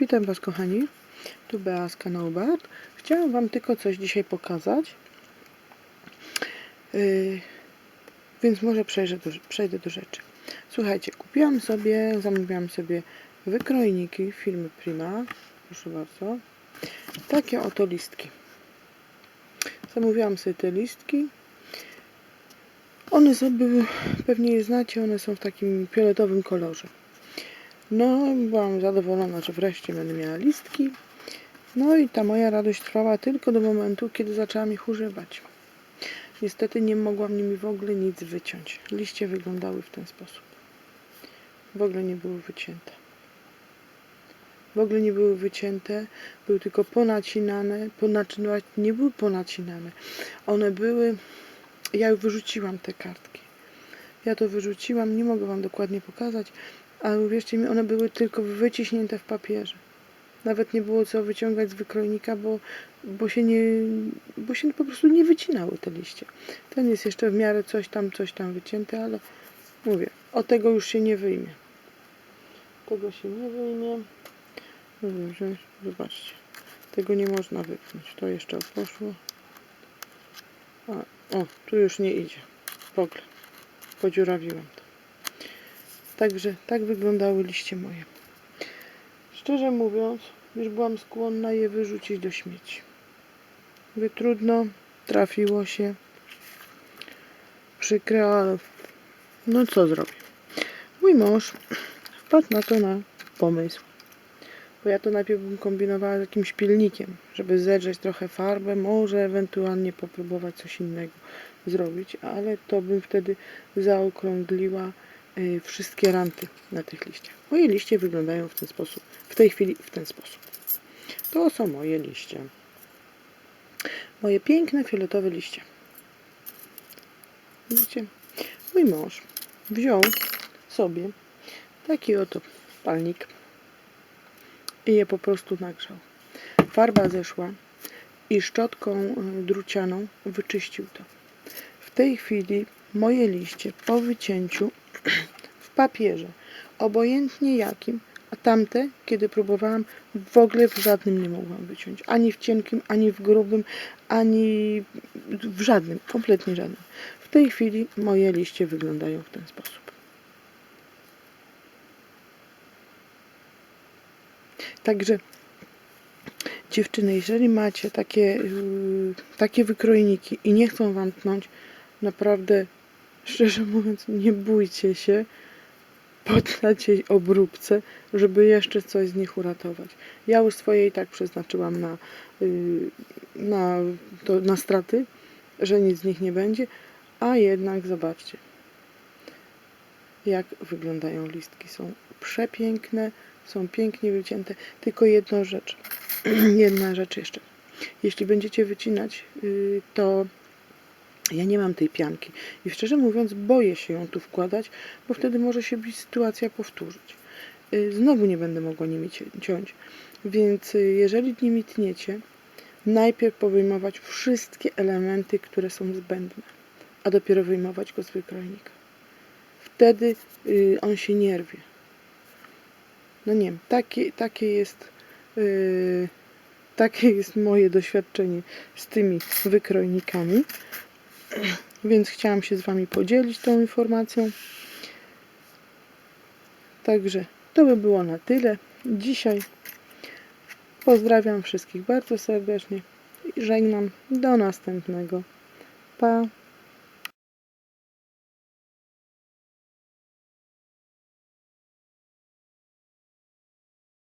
Witam Was kochani, tu Bea z kanału Bart. Chciałam Wam tylko coś dzisiaj pokazać, yy, więc może przejdę do, przejdę do rzeczy. Słuchajcie, kupiłam sobie, zamówiłam sobie wykrojniki firmy Prima, proszę bardzo, takie oto listki. Zamówiłam sobie te listki. One były, pewnie je znacie, one są w takim fioletowym kolorze. No, byłam zadowolona, że wreszcie będę miała listki. No i ta moja radość trwała tylko do momentu, kiedy zaczęłam ich używać. Niestety nie mogłam nimi w ogóle nic wyciąć. Liście wyglądały w ten sposób. W ogóle nie były wycięte. W ogóle nie były wycięte, były tylko ponacinane, ponacinać, nie były ponacinane. One były, ja już wyrzuciłam te kartki. Ja to wyrzuciłam, nie mogę Wam dokładnie pokazać, ale uwierzcie mi, one były tylko wyciśnięte w papierze. Nawet nie było co wyciągać z wykrojnika, bo, bo, się nie, bo się po prostu nie wycinały te liście. Ten jest jeszcze w miarę coś tam, coś tam wycięte, ale mówię, o tego już się nie wyjmie. Tego się nie wyjmie. Zobaczcie, tego nie można wypchnąć. To jeszcze poszło. A, o, tu już nie idzie. W ogóle. Podziurawiłam to. Także tak wyglądały liście moje. Szczerze mówiąc, już byłam skłonna je wyrzucić do śmieci. Mówię, trudno, trafiło się. Przykre, ale no co zrobię. Mój mąż wpadł na to na pomysł. Bo ja to najpierw bym kombinowała z jakimś pilnikiem, żeby zedrzeć trochę farbę, może ewentualnie popróbować coś innego zrobić, ale to bym wtedy zaokrągliła wszystkie ranty na tych liściach. Moje liście wyglądają w ten sposób, w tej chwili w ten sposób. To są moje liście. Moje piękne fioletowe liście. Widzicie? Mój mąż wziął sobie taki oto palnik i je po prostu nagrzał. Farba zeszła i szczotką y, drucianą wyczyścił to. W tej chwili moje liście po wycięciu w papierze, obojętnie jakim, a tamte, kiedy próbowałam, w ogóle w żadnym nie mogłam wyciąć. Ani w cienkim, ani w grubym, ani w żadnym, kompletnie żadnym. W tej chwili moje liście wyglądają w ten sposób. Także dziewczyny, jeżeli macie takie, yy, takie wykrojniki i nie chcą wam tnąć, naprawdę, szczerze mówiąc, nie bójcie się poddać jej obróbce, żeby jeszcze coś z nich uratować. Ja już swoje i tak przeznaczyłam na, yy, na, to, na straty, że nic z nich nie będzie, a jednak zobaczcie, jak wyglądają listki. Są przepiękne, są pięknie wycięte. Tylko jedna rzecz, jedna rzecz jeszcze. Jeśli będziecie wycinać, yy, to ja nie mam tej pianki i szczerze mówiąc boję się ją tu wkładać, bo wtedy może się sytuacja powtórzyć. Yy, Znowu nie będę mogła nimi ciąć. Więc yy, jeżeli nimi tniecie, najpierw powyjmować wszystkie elementy, które są zbędne, a dopiero wyjmować go z wykrojnika. Wtedy yy, on się nie rwie. No nie wiem, takie, takie jest takie jest moje doświadczenie z tymi wykrojnikami. Więc chciałam się z Wami podzielić tą informacją. Także to by było na tyle. Dzisiaj pozdrawiam wszystkich bardzo serdecznie i żegnam do następnego. Pa!